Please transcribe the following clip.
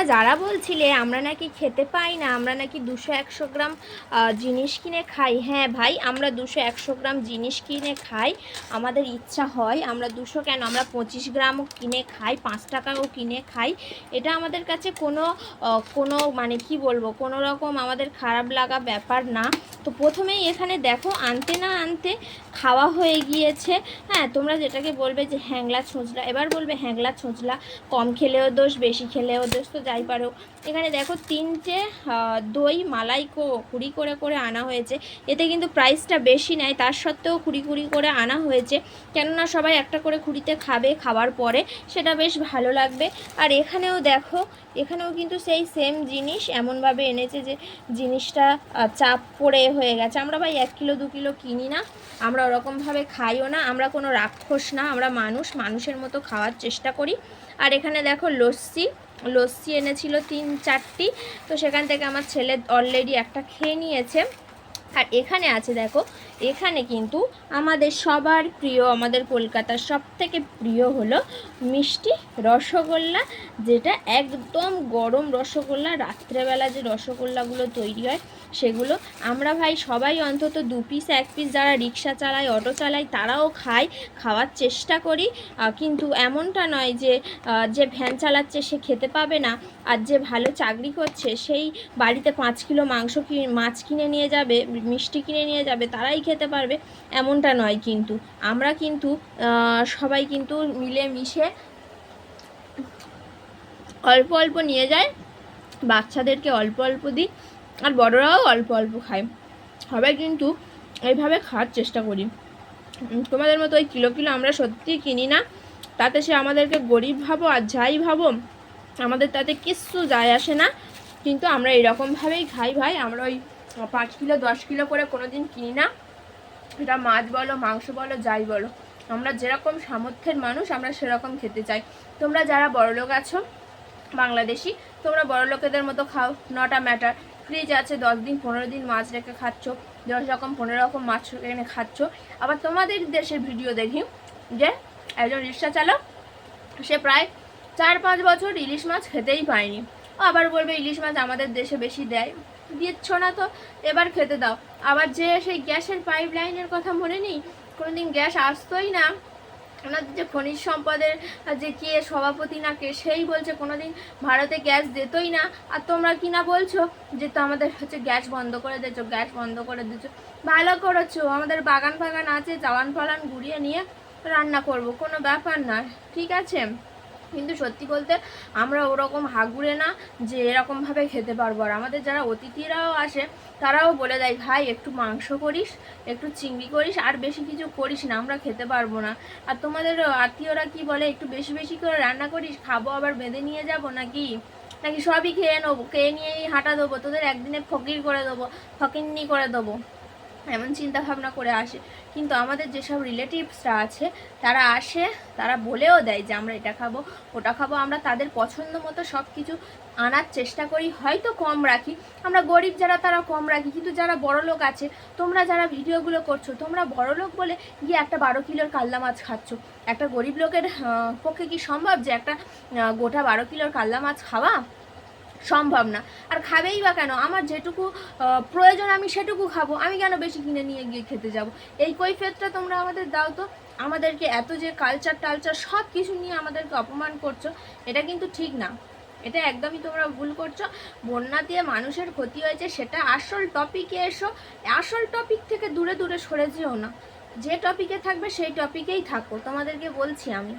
তোমরা যারা বলছিলে, আমরা নাকি খেতে পাই না, আমরা নাকি দুশো একশো গ্রাম জিনিস কিনে খাই। হ্যাঁ ভাই, আমরা দুশো একশো গ্রাম জিনিস কিনে খাই। আমাদের ইচ্ছা হয় আমরা দুশো কেন? আমরা পঁচিশ গ্রামও কিনে খাই, পাঁচ টাকাও কিনে খাই। এটা আমাদের কাছে কোনো কোনো মানে কি বলব, কোনো রকম আমাদের খারাপ লাগা ব্যাপার না। তো প্রথমেই এখানে দেখো, আনতে না আনতে খাওয়া হয়ে গিয়েছে। হ্যাঁ তোমরা যেটাকে বলবে যে হ্যাংলা ছোঁচলা, এবার বলবে হ্যাংলা ছোঁচলা। কম খেলেও দোষ, বেশি খেলেও দোষ, তো যাই পারো। এখানে দেখো তিনটে দই, মালাই কো- কুড়ি করে করে আনা হয়েছে। এতে কিন্তু প্রাইসটা বেশি নেয়, তার সত্ত্বেও কুড়ি কুড়ি করে আনা হয়েছে। কেননা সবাই একটা করে কুড়িতে খাবে খাওয়ার পরে, সেটা বেশ ভালো লাগবে। আর এখানেও দেখো, এখানেও কিন্তু সেই সেম জিনিস এমনভাবে এনেছে যে জিনিসটা চাপ পড়ে হয়ে গেছে। আমরা ভাই এক কিলো, দু কিলো কিনি না। আমরা ওরকমভাবে খাইও না, আমরা কোনো রাক্ষস না, আমরা মানুষ, মানুষের মতো খাওয়ার চেষ্টা করি। আর এখানে দেখো লস্যি লস্যি এনেছিল তিন চারটি, তো সেখান থেকে আমার ছেলে অলরেডি একটা খেয়ে নিয়েছে। আর এখানে আছে দেখো, এখানে কিন্তু আমাদের সবার প্রিয়, আমাদের কলকাতার সব থেকে প্রিয় হলো মিষ্টি রসগোল্লা, যেটা একদম গরম রসগোল্লা, রাত্রেবেলা যে রসগোল্লাগুলো তৈরি হয় সেগুলো আমরা ভাই সবাই অন্তত দু পিস এক পিস যারা রিক্সা চালায় অটো চালায়, তারাও খায়, খাওয়ার চেষ্টা করি। কিন্তু এমনটা নয় যে যে ভ্যান চালাচ্ছে সে খেতে পাবে না আর যে ভালো চাকরি করছে সেই বাড়িতে পাঁচ কিলো মাংস মাছ কিনে নিয়ে যাবে, মিষ্টি কিনে নিয়ে যাবে, তারাই খেতে পারবে। এমনটা নয় কিন্তু। আমরা কিন্তু সবাই কিন্তু মিলে মিশে অল্প অল্প নিয়ে যায় বাচ্চাদেরকে অল্প অল্প দিই। আর বড়রাও অল্প অল্প খায়। সবাই কিন্তু এইভাবে খাওয়ার চেষ্টা করি। তোমাদের মতো ওই কিলো কিলো আমরা সত্যিই কিনি না। তাতে সে আমাদেরকে গরিব ভাবো আর যাই ভাবো, আমাদের তাতে কিচ্ছু যায় আসে না। কিন্তু আমরা এরকমভাবেই খাই ভাই। আমরা ওই পাঁচ কিলো, দশ কিলো করে কোনো দিন কিনি না। এটা মাছ বলো, মাংস বলো, যাই বলো। আমরা যেরকম সামর্থ্যের মানুষ, আমরা সেরকম খেতে চাই। তোমরা যারা বড়লোক আছো, বাংলাদেশি, তোমরা বড় লোকেদের মতো খাও, নটা ম্যাটার। ফ্রিজ আছে, দশ দিন, পনেরো দিন মাছ রেখে খাচ্ছ, দশ রকম, পনেরো রকম মাছ এনে খাচ্ছ। আবার তোমাদের দেশের ভিডিও দেখি, যে একজন রিক্সা চালক, সে প্রায় চার পাঁচ বছর ইলিশ মাছ খেতেই পায়নি। ও আবার বলবে, ইলিশ মাছ আমাদের দেশে বেশি দেয়। দিচ্ছ না তো, এবার খেতে দাও। আবার যে সেই গ্যাসের পাইপ লাইনের কথা মনে নেই? কোনোদিন গ্যাস আসতোই না। ওনাদের যে খনিজ সম্পদের যে কে সভাপতি না কে, সেই বলছে কোনোদিন ভারতে গ্যাস দিতই না। আর তোমরা কি না বলছো যে তো আমাদের হচ্ছে গ্যাস বন্ধ করে দিয়েছ, গ্যাস বন্ধ করে দিয়েছ। ভালো করেছ, আমাদের বাগান ফাগান আছে জালান ফালান ঘুরিয়ে নিয়ে রান্না করব, কোনো ব্যাপার না ঠিক আছে? কিন্তু সত্যি বলতে আমরা ওরকম হাগুড়ে না যে এরকমভাবে খেতে পারব। আর আমাদের যারা অতিথিরাও আসে, তারাও বলে দেয়, ভাই, একটু মাংস করিস, একটু চিংড়ি করিস, আর বেশি কিছু করিস না, আমরা খেতে পারব না। আর তোমাদের আত্মীয়রা কি বলে, একটু বেশি বেশি করে রান্না করিস, খাব, আবার বেঁধে নিয়ে যাব নাকি? নাকি সবই খেয়ে নেব, খেয়ে নিয়েই হাঁটা দেবো, তোদের একদিনে ফকির করে দেবো, ফকিন্নি করে দেবো। এমন চিন্তা ভাবনা করে আসে। কিন্তু আমাদের যেসব রিলেটিভসরা আছে, তারা আসে, তারা বলেও দেয় যে আমরা এটা খাব, ওটা খাব, আমরা তাদের পছন্দ মতো সব কিছু আনার চেষ্টা করি। হয়তো কম রাখি। আমরা গরিব যারা, তারা কম রাখি। কিন্তু যারা বড় লোক আছে, তোমরা যারা ভিডিওগুলো করছ, তোমরা বড় লোক বলে গিয়ে একটা বারো কিলোর কাল্লা মাছ খাচ্ছ। একটা গরিব লোকের পক্ষে কি সম্ভব যে একটা গোটা বারো কিলোর কাল্লা মাছ খাওয়া? সম্ভব না। আর খাবেই বা কেন? আমার যেটুকু প্রয়োজন আমি সেটুকু খাব। আমি কেন বেশি কিনে নিয়ে গিয়ে খেতে যাব? এই কৈফিয়তটা তোমরা আমাদের দাও তো। আমাদেরকে এত যে কালচার টালচার সব কিছু নিয়ে আমাদেরকে অপমান করছ, এটা কিন্তু ঠিক না। এটা একদমই তোমরা ভুল করছ। বন্যা দিয়ে মানুষের ক্ষতি হয়েছে, সেটা আসল টপিকে এসো। আসল টপিক থেকে দূরে দূরে সরে যেও না। যে টপিকে থাকবে, সেই টপিকেই থাকো। তোমাদেরকে বলছি আমি।